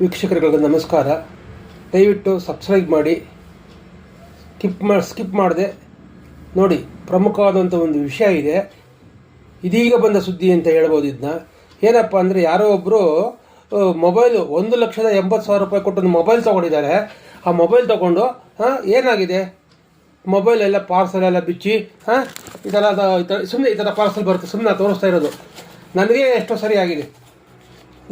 ವೀಕ್ಷಕರುಗಳಿಗೆ ನಮಸ್ಕಾರ. ದಯವಿಟ್ಟು ಸಬ್ಸ್ಕ್ರೈಬ್ ಮಾಡಿ ಸ್ಕಿಪ್ ಮಾಡಿ ಸ್ಕಿಪ್ ಮಾಡದೆ. ನೋಡಿ ಪ್ರಮುಖವಾದಂಥ ಒಂದು ವಿಷಯ ಇದೆ. ಇದೀಗ ಬಂದ ಸುದ್ದಿ ಅಂತ ಹೇಳ್ಬೋದು ಇದನ್ನ ಏನಪ್ಪ ಅಂದರೆ ಯಾರೋ ಒಬ್ಬರು ಮೊಬೈಲು ಒಂದು ಲಕ್ಷದ ಎಂಬತ್ತು ಸಾವಿರ ರೂಪಾಯಿ ಕೊಟ್ಟು ಮೊಬೈಲ್ ತೊಗೊಂಡಿದ್ದಾರೆ. ಆ ಮೊಬೈಲ್ ತೊಗೊಂಡು ಹಾಂ ಏನಾಗಿದೆ? ಮೊಬೈಲ್ ಎಲ್ಲ ಪಾರ್ಸಲ್ ಎಲ್ಲ ಬಿಚ್ಚಿ ಹಾಂ ಥರ ಸುಮ್ಮನೆ ಈ ಥರ ಪಾರ್ಸಲ್ ಬರುತ್ತೆ ಸುಮ್ಮನೆ ತೋರಿಸ್ತಾ ಇರೋದು. ನನಗೆ ಎಷ್ಟೋ ಸರಿ ಆಗಿದೆ.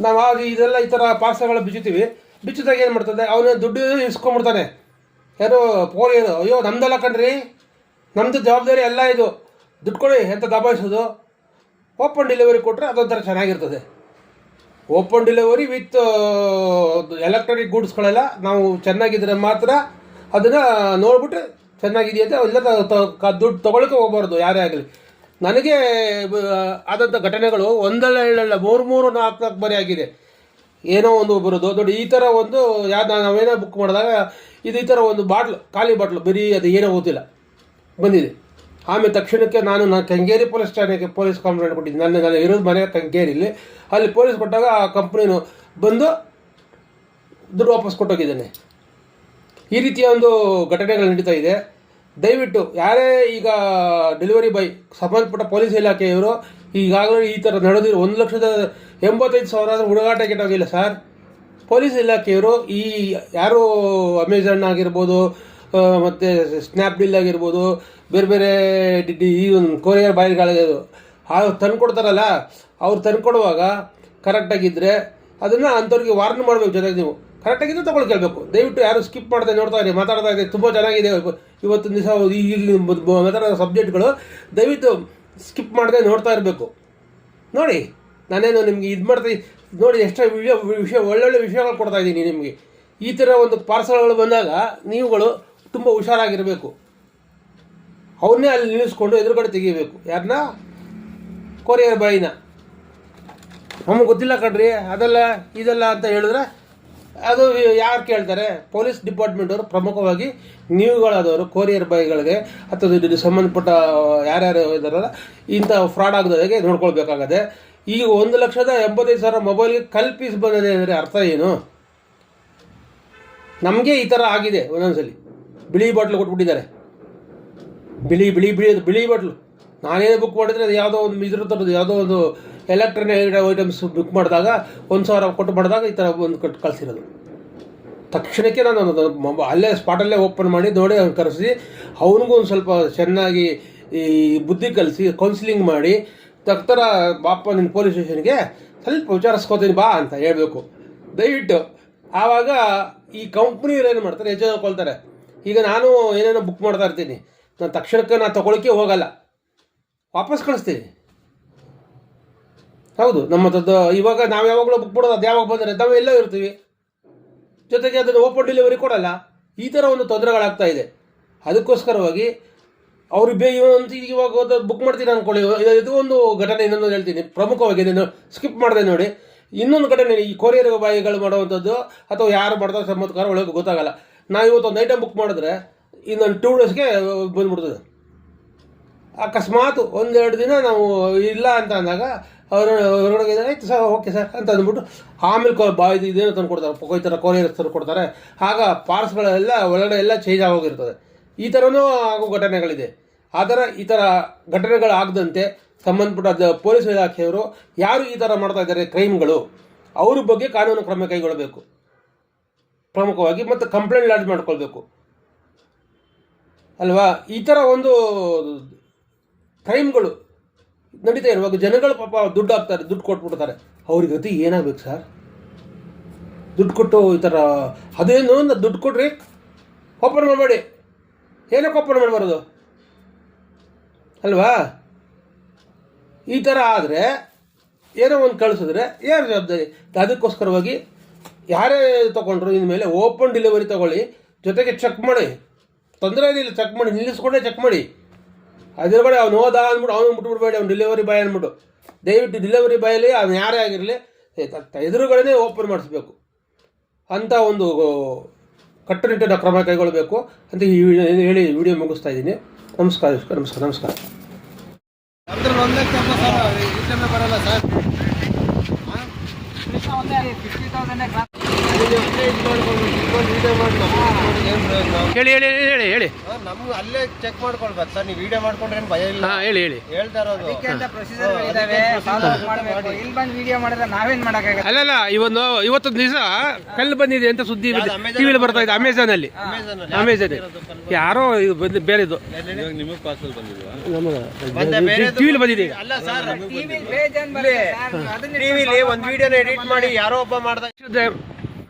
ನಾವು ಅದು ಇದೆಲ್ಲ ಈ ಥರ ಪಾರ್ಸಲ್ಗಳು ಬಿಚ್ಚುತ್ತೀವಿ. ಬಿಚ್ಚಿದಾಗ ಏನು ಮಾಡ್ತದೆ? ಅವನು ದುಡ್ಡು ಇಸ್ಕೊಂಡ್ಬಿಡ್ತಾನೆ. ಯಾರು ಪೋಲಿಯರು ಅಯ್ಯೋ, ನಮ್ದೆಲ್ಲ ಕಣ್ರಿ. ನಮ್ಮದು ಜವಾಬ್ದಾರಿ ಎಲ್ಲ ಇದು. ದುಡ್ಡು ಕೊಡಿ, ಎಂತ ದಬಾಯಿಸೋದು? ಓಪನ್ ಡೆಲಿವರಿ ಕೊಟ್ಟರೆ ಅದೊಂಥರ ಚೆನ್ನಾಗಿರ್ತದೆ. ಓಪನ್ ಡೆಲಿವರಿ ವಿತ್ ಎಲೆಕ್ಟ್ರಾನಿಕ್ ಗೂಡ್ಸ್ಗಳೆಲ್ಲ ನಾವು ಚೆನ್ನಾಗಿದ್ರೆ ಮಾತ್ರ ಅದನ್ನು ನೋಡ್ಬಿಟ್ಟು ಚೆನ್ನಾಗಿದೆಯಂತೆ. ಅಂತ ಎಲ್ಲ ದುಡ್ಡು ತೊಗೊಳಕ್ಕೆ ಹೋಗ್ಬಾರ್ದು, ಯಾರೇ ಆಗಲಿ. ನನಗೆ ಆದಂಥ ಘಟನೆಗಳು ಒಂದಲ್ಲ ಎರಡಲ್ಲ, ಮೂರು ಮೂರು, ನಾಲ್ಕು ನಾಲ್ಕು ಬಾರಿ ಆಗಿದೆ. ಏನೋ ಒಂದು ಬರೋದು ನೋಡಿ ಈ ಥರ ಒಂದು ಯಾವ್ದು ನಾವೇನೋ ಬುಕ್ ಮಾಡಿದಾಗ ಇದು ಈ ಥರ ಒಂದು ಬಾಟ್ಲು, ಖಾಲಿ ಬಾಟ್ಲು, ಬರೀ ಅದು ಏನೋ ಓದಿಲ್ಲ. ಬಂದಿದೆ. ಆಮೇಲೆ ತಕ್ಷಣಕ್ಕೆ ನಾನು ನಾನು ಕೆಂಗೇರಿ ಪೊಲೀಸ್ ಠಾಣೆಗೆ ಪೊಲೀಸ್ ಕಂಪ್ಲೇಂಟ್ ಕೊಟ್ಟಿದ್ದೆ. ನನ್ನ ನಾನು ಇರೋದು ಮನೆ ಕೆಂಗೇರಿಲಿ, ಅಲ್ಲಿ ಪೊಲೀಸ್ ಕೊಟ್ಟಾಗ ಆ ಕಂಪ್ನಿನು ಬಂದು ದುಡ್ಡು ವಾಪಸ್ ಕೊಟ್ಟೋಗಿದ್ದಾನೆ. ಈ ರೀತಿಯ ಒಂದು ಘಟನೆಗಳು ನಡೀತಾ ಇದೆ. ದಯವಿಟ್ಟು ಯಾರೇ ಈಗ ಡೆಲಿವರಿ ಬಾಯ್ ಸಂಬಂಧಪಟ್ಟ ಪೊಲೀಸ್ ಇಲಾಖೆಯವರು ಈಗಾಗಲೇ ಈ ಥರ ನಡೆದಿರೋ ಒಂದು ಲಕ್ಷದ ಎಂಬತ್ತೈದು ಸಾವಿರ ಆದರೂ ಹುಡುಗಾಟ ಕೆಟ್ಟೋಗಿಲ್ಲ ಸರ್ ಪೊಲೀಸ್ ಇಲಾಖೆಯವರು ಈ ಯಾರು ಅಮೆಝಾನ್ ಆಗಿರ್ಬೋದು ಮತ್ತು ಸ್ನ್ಯಾಪ್ಡೀಲ್ ಆಗಿರ್ಬೋದು, ಬೇರೆ ಬೇರೆ ಡಿ- ಈ ಒಂದು ಕೊರಿಯರ್ ಬಾಯ್ಗಳಾಗಿರೋದು ಅವ್ರು ತಂದು ಕೊಡ್ತಾರಲ್ಲ ಅವ್ರು ತಂದುಕೊಡುವಾಗ ಕರೆಕ್ಟಾಗಿದ್ದರೆ ಅದನ್ನು ಅಂಥವ್ರಿಗೆ ವಾರ್ನ್ ಮಾಡಬೇಕು ಜೊತೆಗೆ ನೀವು. ಕರೆಕ್ಟಾಗಿದ್ದರೆ ತೊಗೊಳ್ ಕೇಳಬೇಕು ದಯವಿಟ್ಟು ಯಾರು ಸ್ಕಿಪ್ ಮಾಡದೆ ನೋಡ್ತಾ ಇರಿ, ಮಾತಾಡ್ತಾ ಇದೆ ತುಂಬ ಚೆನ್ನಾಗಿದೆ. ಇವತ್ತು ದಿವಸ ಈಗ ಮಾತಾಡೋ ಸಬ್ಜೆಕ್ಟ್ಗಳು ದಯವಿಟ್ಟು ಸ್ಕಿಪ್ ಮಾಡದೆ ನೋಡ್ತಾ ಇರಬೇಕು. ನೋಡಿ, ನಾನೇನು ನಿಮಗೆ ಇದು ಮಾಡ್ತಾ ನೋಡಿ ಎಷ್ಟೋ ವಿಷಯ ವಿಷಯ ಒಳ್ಳೊಳ್ಳೆ ವಿಷಯಗಳು ಕೊಡ್ತಾ ಇದ್ದೀನಿ ನಿಮಗೆ. ಈ ಥರ ಒಂದು ಪಾರ್ಸಲ್ಗಳು ಬಂದಾಗ ನೀವುಗಳು ತುಂಬ ಹುಷಾರಾಗಿರಬೇಕು. ಅವನ್ನೇ ಅಲ್ಲಿ ನಿಲ್ಲಿಸ್ಕೊಂಡು ಎದುರುಗಡೆ ತೆಗಿಬೇಕು. ಯಾರನ್ನ ಕೊರಿಯರ್ ಬಾಯಿನ. ನಮಗೆ ಗೊತ್ತಿಲ್ಲ ಕಣ್ರಿ, ಅದೆಲ್ಲ ಇದೆಲ್ಲ ಅಂತ ಹೇಳಿದ್ರೆ ಅದು ಯಾರು ಕೇಳ್ತಾರೆ? ಪೊಲೀಸ್ ಡಿಪಾರ್ಟ್ಮೆಂಟ್ ಅವರು ಪ್ರಮುಖವಾಗಿ ನೀವುಗಳಾದವರು, ಕೊರಿಯರ್ ಬಾಯ್ಗಳಿಗೆ ಅಥವಾ ಇದು ಸಂಬಂಧಪಟ್ಟ ಯಾರ್ಯಾರು ಇದಾರಲ್ಲ ಇಂಥ ಫ್ರಾಡ್ ಆಗದವರಿಗೆ ನೋಡ್ಕೊಳ್ಬೇಕಾಗತ್ತೆ? ಈಗ ಒಂದು ಲಕ್ಷದ ಎಂಬತ್ತೈದು ಸಾವಿರ ಮೊಬೈಲ್ಗೆ ಕಲ್ಪಿಸಿ ಬಂದಿದೆ ಅಂದರೆ ಅರ್ಥ ಏನು? ನಮಗೆ ಈ ಥರ ಆಗಿದೆ ಒಂದೊಂದ್ಸಲಿ. ಬಿಳಿ ಬಾಟ್ಲು ಕೊಟ್ಬಿಟ್ಟಿದ್ದಾರೆ. ಬಿಳಿ ಬಿಳಿ ಬಿಳಿ ಬಿಳಿ ಬಾಟ್ಲು. ನಾನೇನು ಬುಕ್ ಮಾಡಿದ್ರೆ ಅದು ಯಾವುದೋ ಒಂದು ಇದ್ರ ಥರದ್ದು ಯಾವುದೋ ಒಂದು ಎಲೆಕ್ಟ್ರಾನಿಕ್ ಐಟಮ್ಸ್ ಬುಕ್ ಮಾಡಿದಾಗ ಒಂದು ಸಾವಿರ ಕೊಟ್ಟು ಮಾಡಿದಾಗ ಈ ಥರ ಒಂದು ಕೊಟ್ಟು ಕಳಿಸಿರೋದು. ತಕ್ಷಣಕ್ಕೆ ನಾನು ಅಲ್ಲೇ ಸ್ಪಾಟಲ್ಲೇ ಓಪನ್ ಮಾಡಿ ನೋಡಿ ಅವ್ನು ಕರೆಸಿ, ಅವನಿಗೂ ಒಂದು ಸ್ವಲ್ಪ ಚೆನ್ನಾಗಿ ಈ ಬುದ್ಧಿ ಕಲಿಸಿ ಕೌನ್ಸಿಲಿಂಗ್ ಮಾಡಿ ತಕ್ತರ ಬಾಪ ನಿನ್ನ ಪೊಲೀಸ್ ಸ್ಟೇಷನ್ಗೆ ಸ್ವಲ್ಪ ವಿಚಾರಿಸ್ಕೋತೀನಿ ಬಾ ಅಂತ ಹೇಳಬೇಕು. ದಯವಿಟ್ಟು, ಆವಾಗ ಈ ಕಂಪ್ನಿಯವ್ರು ಏನು ಮಾಡ್ತಾರೆ ಹೆಚ್ಚು ತಗೊಳ್ತಾರೆ ಈಗ ನಾನು ಏನೇನೋ ಬುಕ್ ಮಾಡ್ತಾ ಇರ್ತೀನಿ, ನಾನು ತಕ್ಷಣಕ್ಕೆ ನಾನು ತಗೊಳಕ್ಕೆ ಹೋಗಲ್ಲ. ವಾಪಸ್ ಕಳಿಸ್ತೀನಿ. ಹೌದು, ನಮ್ಮ ತದ್ದು ಇವಾಗ ನಾವು ಯಾವಾಗಲೂ ಬುಕ್ ಮಾಡೋದು ಅದು ಯಾವಾಗ ಬಂದರೆ ನಾವು ಎಲ್ಲ ಇರ್ತೀವಿ. ಜೊತೆಗೆ ಅದನ್ನು ಓಪನ್ ಡೆಲಿವರಿ ಕೊಡಲ್ಲ. ಈ ಥರ ಒಂದು ತೊಂದರೆಗಳಾಗ್ತಾ ಇದೆ. ಅದಕ್ಕೋಸ್ಕರವಾಗಿ ಅವ್ರು ಬೇ ಒಂದು ಇವಾಗ ಬುಕ್ ಮಾಡ್ತೀನಿ ಅಂದ್ಕೊಳ್ಳಿ ಇದು- ಒಂದು ಘಟನೆ, ಇನ್ನೊಂದು ಹೇಳ್ತೀನಿ. ಪ್ರಮುಖವಾಗಿ ನಾನು ಸ್ಕಿಪ್ ಮಾಡಿದೆ ನೋಡಿ. ಇನ್ನೊಂದು ಘಟನೆ, ಈ ಕೊರಿಯರ್ ಬಾಯಿಗಳು ಮಾಡುವಂಥದ್ದು ಅಥವಾ ಯಾರು ಮಾಡ್ತಾರೆ ಸಂಬಂಧಕಾರ ಒಳಗೆ ಗೊತ್ತಾಗಲ್ಲ. ನಾವು ಇವತ್ತು ಒಂದು ಐಟಮ್ ಬುಕ್ ಮಾಡಿದ್ರೆ, ಇನ್ನೊಂದು ಟೂ ಡೇಸ್ಗೆ ಬಂದ್ಬಿಡ್ತದೆ. ಅಕಸ್ಮಾತ್ ಒಂದೆರಡು ದಿನ ನಾವು ಇಲ್ಲ ಅಂತ ಅಂದಾಗ ಅವರು ಹೊರಗಡೆ ಆಯ್ತು ಸರ್, ಓಕೆ ಸರ್ ಅಂತ ಅಂದ್ಬಿಟ್ಟು ಆಮೇಲೆ ಕೋ ಬಾ, ಇದು ಇದೇನೋ ತಂದು ಕೊಡ್ತಾರೆ, ಪೊ- ಈ ಥರ ಕೊರಿಯರ್ ತಂದು ಕೊಡ್ತಾರೆ. ಆಗ ಪಾರ್ಸ್ಗಳೆಲ್ಲ, ಒಳಗಡೆ ಎಲ್ಲ ಚೇಂಜ್ ಆಗೋಗಿರ್ತದೆ. ಈ ಥರನೂ ಆಗೋ ಘಟನೆಗಳಿದೆ. ಆದರೆ ಈ ಥರ ಘಟನೆಗಳಾಗದಂತೆ ಸಂಬಂಧಪಟ್ಟ ಪೊಲೀಸ್ ಇಲಾಖೆಯವರು ಯಾರು ಈ ಥರ ಮಾಡ್ತಾ ಇದ್ದಾರೆ ಕ್ರೈಮ್ಗಳು, ಅವ್ರ ಬಗ್ಗೆ ಕಾನೂನು ಕ್ರಮ ಕೈಗೊಳ್ಳಬೇಕು. ಪ್ರಮುಖವಾಗಿ ಮತ್ತು ಕಂಪ್ಲೇಂಟ್ ಲಾಡ್ಜ್ ಮಾಡ್ಕೊಳ್ಬೇಕು. ಅಲ್ವಾ? ಈ ಥರ ಒಂದು ಕ್ರೈಮ್ಗಳು ನಡೀತಾ ಇರುವಾಗ ಜನಗಳು ಪಾಪ ದುಡ್ಡು ಹಾಕ್ತಾರೆ, ದುಡ್ಡು ಕೊಟ್ಬಿಡ್ತಾರೆ. ಅವ್ರಿಗೆ ಗತಿ ಏನಾಗಬೇಕು ಸರ್? ದುಡ್ಡು ಕೊಟ್ಟು ಈ ಥರ ಅದೇನು ದುಡ್ಡು ಕೊಡ್ರಿ ಓಪನ್ ಮಾಡಬೇಡಿ ಏನಕ್ಕೆ ಓಪನ್ ಮಾಡಬಾರ್ದು ಅಲ್ವಾ? ಈ ಥರ ಆದರೆ ಏನೋ ಒಂದು ಕಳಿಸಿದ್ರೆ ಯಾರು ಜವಾಬ್ದಾರಿ? ಅದಕ್ಕೋಸ್ಕರವಾಗಿ ಯಾರೇ ತೊಗೊಂಡ್ರು ಇನ್ಮೇಲೆ ಓಪನ್ ಡೆಲಿವರಿ ತೊಗೊಳ್ಳಿ, ಜೊತೆಗೆ ಚೆಕ್ ಮಾಡಿ. ತೊಂದರೆ ಏನಿಲ್ಲ ಚೆಕ್ ಮಾಡಿ, ನಿಲ್ಲಿಸ್ಕೊಂಡೇ ಚೆಕ್ ಮಾಡಿ. ಅದ್ರೊಳಗಡೆ ಅವ್ನು ಹೋದ ಅಂದ್ಬಿಟ್ಟು, ಅವನು ಬಿಟ್ಬಿಡ್ಬೇಡಿ ಅವ್ನು ಡೆಲಿವರಿ ಬಾಯ್ ಅಂದ್ಬಿಟ್ಟು. ದಯವಿಟ್ಟು ಡೆಲಿವರಿ ಬಾಯಲ್ಲಿ ಅವ್ನು ಯಾರೇ ಆಗಿರಲಿ ಎದುರುಗಳನ್ನೇ ಓಪನ್ ಮಾಡಿಸ್ಬೇಕು. ಅಂತ ಒಂದು ಕಟ್ಟುನಿಟ್ಟಿನ ಕ್ರಮ ಕೈಗೊಳ್ಳಬೇಕು ಅಂತ ಈ ಹೇಳಿ ವಿಡಿಯೋ ಮುಗಿಸ್ತಾ ಇದ್ದೀನಿ. ನಮಸ್ಕಾರ ನಮಸ್ಕಾರ ನಮಸ್ಕಾರ. ಬರಲ್ಲ ಸರ್. ಇದು ಹೇಳಿ ಹೇಳಿ ಹೇಳಿ ಹೇಳಿ ಹೇಳಿ. ನಮ್ಗೆ ಅಲ್ಲೇ ಚೆಕ್ ಮಾಡ್ಕೊಳ್ಬೇಕು ಸರ್ ನೀವು ವಿಡಿಯೋ ಮಾಡ್ಕೊಂಡ್ರೆ ಏನು ಭಯ ಇಲ್ಲ ಹಾಂ ಹೇಳಿ ಹೇಳಿ ಹೇಳ್ತಾ ಇರೋದು ಪ್ರೊಸೀಜರ್ ಇದಾವೆ ಫಾಲೋ ಮಾಡಬೇಕು. ಇಲ್ಲಿ ಬಂದು ವಿಡಿಯೋ ಮಾಡಿದ್ರೆ ನಾವೇನ್ ಮಾಡಕ್ಕಾಗಲ್ಲ ಅಲ್ಲಲ್ಲ ಇವತ್ತು ಇವತ್ತೊಂದು ದಿವಸ ಕಲ್ಲು ಬಂದಿದೆ ಅಂತ ಸುದ್ದಿ ಟಿವಿಲಿ ಬರ್ತಾ ಇದೆ ಅಮೆಝಾನ್ ಅಲ್ಲಿ Amazon ಅಲ್ಲಿ. ಅಮೆಝಾನ್ ಯಾರೋ ಇದು ಬಂದ ಬೇರೆದು ಮತ್ತೆ ಬೇರೆದು ಟಿವಿಲಿ ಬಂದಿದೆ ಈಗ. ಅಲ್ಲ ಸರ್ ಟಿವಿ ಬೇಜಾನ್ ಬರುತ್ತೆ ಸರ್, ಅದನ್ನ ಟಿವಿಲಿ ಒಂದು ವಿಡಿಯೋನ ಎಡಿಟ್ ಮಾಡಿ ಯಾರೋ ಒಬ್ಬ ಮಾಡ್ದ